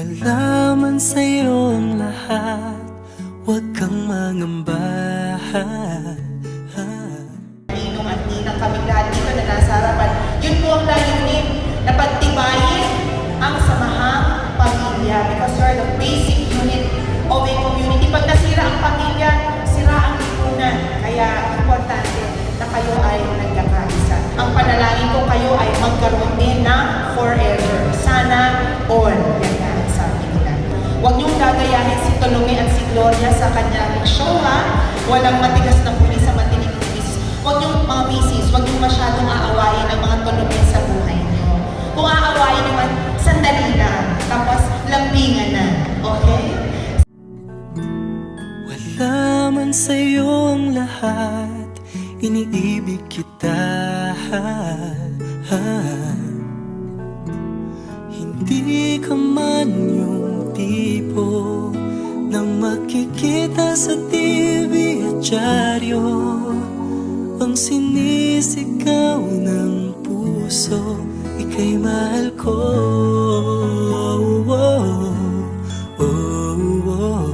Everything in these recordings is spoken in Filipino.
Wala man sa'yo ang lahat Huwag kang mangamba ninong at ninang kaming lahat dito na nasa harapan. Yun po ang layunin na pagtibayin ang samahang pamilya because you are the basic unit of a community. Huwag niyong gagayahin si Tolome at si Gloria sa kanyang show ha. Walang matigas na puli sa matinig na misis. Huwag niyong mga misis, huwag niyong masyadong aawayin ang mga Tolome sa buhay niyo. Kung aawayin naman, sandali lang. Tapos lambingan na. Okay? Wala man sa'yo ang lahat Iniibig kita Hindi ka man yung tipo Nang makikita sa TV at dyaryo Ang sinisigaw ng puso Ika'y mahal ko oh, oh, oh.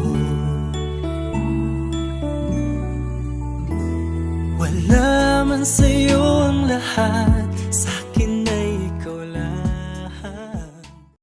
Wala man sa'yo ang lahat Sa